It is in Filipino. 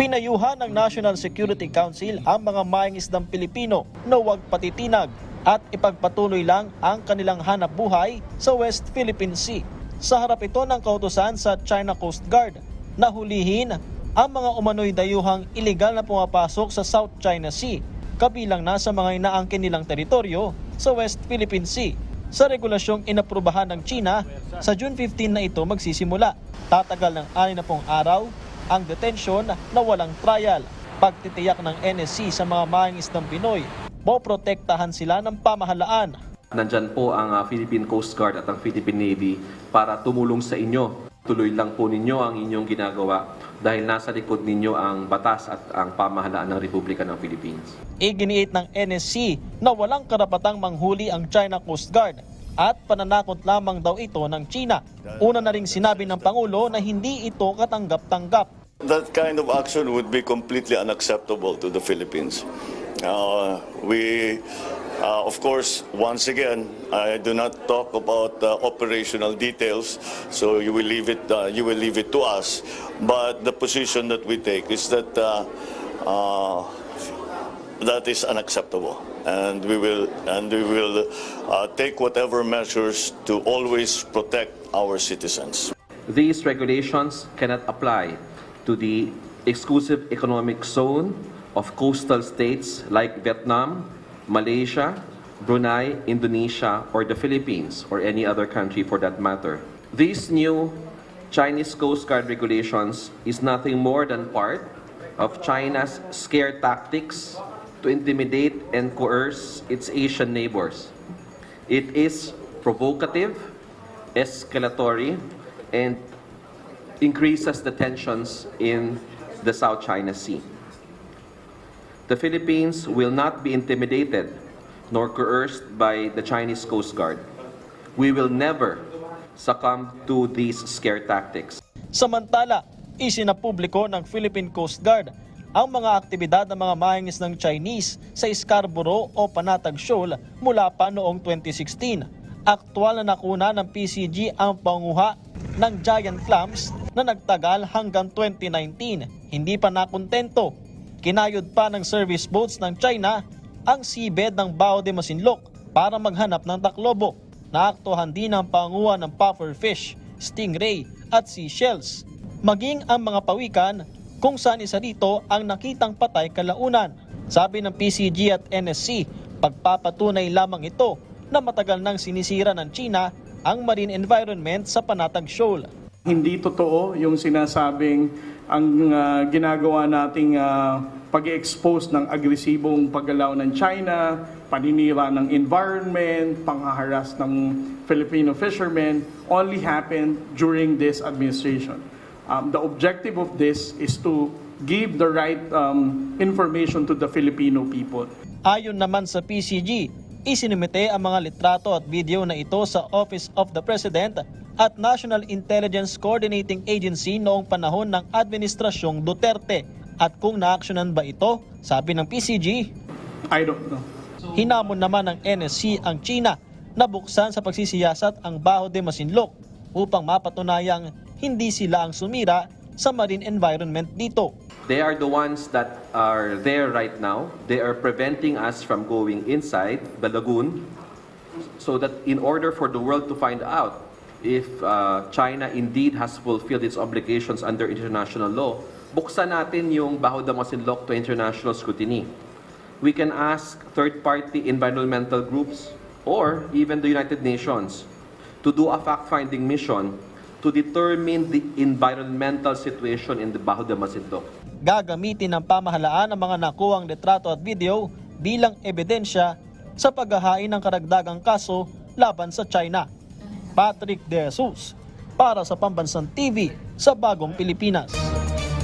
Pinayuhan ng National Security Council ang mga maing isdang Pilipino na huwag patitinag at ipagpatuloy lang ang kanilang hanap buhay sa West Philippine Sea. Sa harap ito ng kautusan sa China Coast Guard na hulihin ang mga umano'y dayuhang iligal na pumapasok sa South China Sea kabilang na sa mga inaangkin nilang teritoryo sa West Philippine Sea. Sa regulasyong inaprubahan ng China, sa June 15 na ito magsisimula. Tatagal ng 60 araw ang detention na walang trial. Pagtitiyak ng NSC sa mga maingis ng Pinoy, poprotektahan sila ng pamahalaan. Nandyan po ang ah, Philippine Coast Guard at ang Philippine Navy para tumulong sa inyo. Tuloy lang po ninyo ang inyong ginagawa dahil nasa likod ninyo ang batas at ang pamahalaan ng Republika ng Philippines. Iginiit ng NSC na walang karapatang manghuli ang China Coast Guard at pananakot lamang daw ito ng China. Una na ring sinabi ng Pangulo na hindi ito katanggap-tanggap. That kind of action would be completely unacceptable to the Philippines. Uh, we, uh, of course, once again, I do not talk about uh, operational details, so you will leave it. Uh, you will leave it to us. But the position that we take is that uh, uh, that is unacceptable, and we will and we will uh, take whatever measures to always protect our citizens. These regulations cannot apply to the exclusive economic zone of coastal states like Vietnam, Malaysia, Brunei, Indonesia, or the Philippines, or any other country for that matter. These new Chinese Coast Guard regulations is nothing more than part of China's scare tactics to intimidate and coerce its Asian neighbors. It is provocative, escalatory, and increases the tensions in the South China Sea. The Philippines will not be intimidated nor coerced by the Chinese Coast Guard. We will never succumb to these scare tactics. Samantala, isinapubliko ng Philippine Coast Guard ang mga aktibidad ng mga mahingis ng Chinese sa Scarborough o Panatag Shoal mula pa noong 2016. Aktwal na nakuna ng PCG ang panguha ng giant clams na nagtagal hanggang 2019. Hindi pa nakontento. Kinayod pa ng service boats ng China ang seabed ng Bao de Masinloc para maghanap ng taklobo. Naaktuhan din ang panguha ng pufferfish, stingray at seashells. Maging ang mga pawikan kung saan isa dito ang nakitang patay kalaunan. Sabi ng PCG at NSC, pagpapatunay lamang ito na matagal nang sinisira ng China ang marine environment sa Panatag Shoal. Hindi totoo yung sinasabing ang ah, ginagawa nating ah, pag-expose ng agresibong paggalaw ng China, paninira ng environment, panghaharas ng Filipino fishermen only happened during this administration. Um, the objective of this is to give the right um, information to the Filipino people. Ayon naman sa PCG, isinumite ang mga litrato at video na ito sa Office of the President at National Intelligence Coordinating Agency noong panahon ng Administrasyong Duterte. At kung naaksyonan ba ito, sabi ng PCG, I don't know. hinamon naman ng NSC ang China na buksan sa pagsisiyasat ang Baho de Masinloc upang mapatunayang hindi sila ang sumira sa marine environment dito. They are the ones that are there right now. They are preventing us from going inside the lagoon so that in order for the world to find out if uh, China indeed has fulfilled its obligations under international law, buksan natin yung Baho de Masinloc to international scrutiny. We can ask third-party environmental groups or even the United Nations to do a fact-finding mission to determine the environmental situation in the Baho de Masinloc. gagamitin ng pamahalaan ang mga nakuwang litrato at video bilang ebidensya sa paghahain ng karagdagang kaso laban sa China. Patrick De Jesus para sa Pambansang TV sa Bagong Pilipinas.